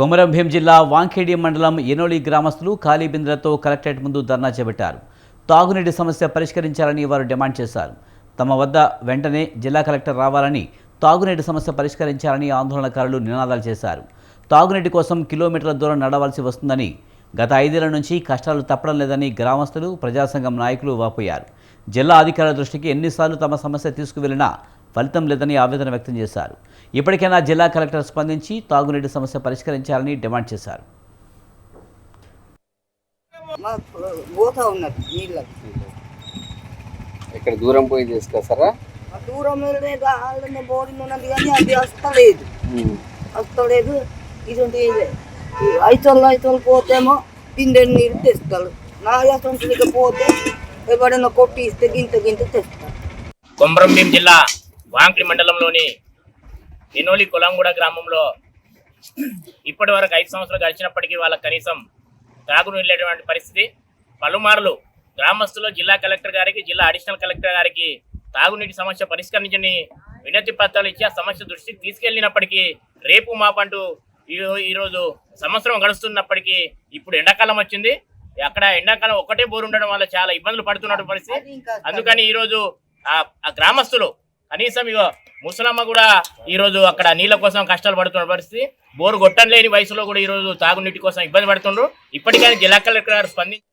కొమరంభీం జిల్లా వాంఖేడి మండలం ఎనోలి గ్రామస్తులు ఖాళీబిందులతో కలెక్టరేట్ ముందు ధర్నా చేపట్టారు. తాగునీటి సమస్య పరిష్కరించాలని వారు డిమాండ్ చేశారు. తమ వద్ద వెంటనే జిల్లా కలెక్టర్ రావాలని తాగునీటి సమస్య పరిష్కరించాలని ఆందోళనకారులు నినాదాలు చేశారు. తాగునీటి కోసం కిలోమీటర్ల దూరం నడవాల్సి వస్తుందని గత ఐదేళ్ళ నుంచి కష్టాలు తప్పడం లేదని గ్రామస్తులు ప్రజాసంఘం నాయకులు వాపోయారు. జిల్లా అధికారుల దృష్టికి ఎన్నిసార్లు తమ సమస్య తీసుకువెళ్ళినా ఫలితం లేదని ఆవేదన వ్యక్తం చేశారు. ఇప్పటికైనా జిల్లా కలెక్టర్ స్పందించి తాగునీటి సమస్య పరిష్కరించాలని డిమాండ్ చేశారు. ఇక్కడ దూరం పోయి తీసుకొస్తారా? దూరం వాళ్ళనే బోరింగ్ ఉన్నది కానీ అది వస్తలేదు. వస్తలేదు. ఇటువంటి ఐతోళ్ళు ఐతోళ్ళు పోతేమో తిండి నీళ్ళు తెస్తారు. నా పోతే ఎవడైనా కొట్టి ఇస్తే గింత గింత తెస్తారు. కొమరంభీం జిల్లా వాంక్లి మండలంలోని ఎనోలి కొలంగూడ గ్రామంలో ఇప్పటి వరకు ఐదు సంవత్సరాలు గడిచినప్పటికీ వాళ్ళకి కనీసం తాగునీరు లేనటువంటి పరిస్థితి. పలుమార్లు గ్రామస్తులు జిల్లా కలెక్టర్ గారికి జిల్లా అడిషనల్ కలెక్టర్ గారికి తాగునీటి సమస్య పరిష్కరించని వినతి పత్రాలు ఇచ్చి ఆ సమస్య దృష్టికి తీసుకెళ్ళినప్పటికీ రేపు మాపంటూ ఈ- ఈరోజు సంవత్సరం గడుస్తున్నప్పటికీ ఇప్పుడు ఎండాకాలం వచ్చింది. అక్కడ ఎండాకాలం ఒకటే బోరు ఉండడం వల్ల చాలా ఇబ్బందులు పడుతున్న పరిస్థితి. అందుకని ఈరోజు ఆ ఆ గ్రామస్తులు కనీసం ఇగో ముసలమ్మ కూడా ఈరోజు అక్కడ నీళ్ళ కోసం కష్టాలు పడుతున్న పరిస్థితి. బోరు గొట్టం లేని వయసులో కూడా ఈరోజు తాగునీటి కోసం ఇబ్బంది పడుతుండ్రు. ఇప్పటికైనా జిల్లా కలెక్టర్ గారు స్పందించి